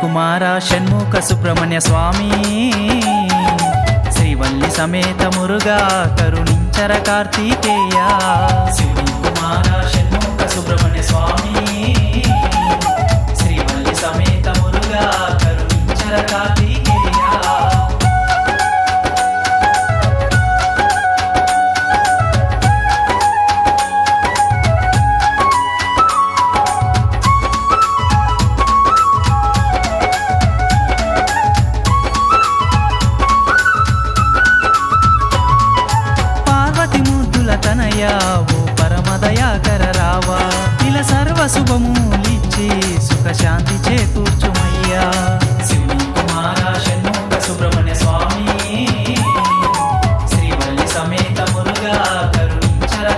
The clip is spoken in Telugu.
కుమార షణ్ముఖ సుబ్రహ్మణ్య స్వామి. శ్రీవల్లి సమేత మురుగా కరుణించర కార్తీకేయ. శ్రీ కుమార షణ్ముఖ సుబ్రహ్మణ్య స్వామి. శ్రీవల్లి సమేత మురుగా కరుణించర కార్తీ కనయావు పరమదయాకర రావా. ఇలా సర్వ శుభములిచ్చి సుఖశాంతి చేకూర్చుమయ్యా. సుబ్రహ్మణ్య స్వామి శ్రీవల్లి సమేత మురుగా కరుణించర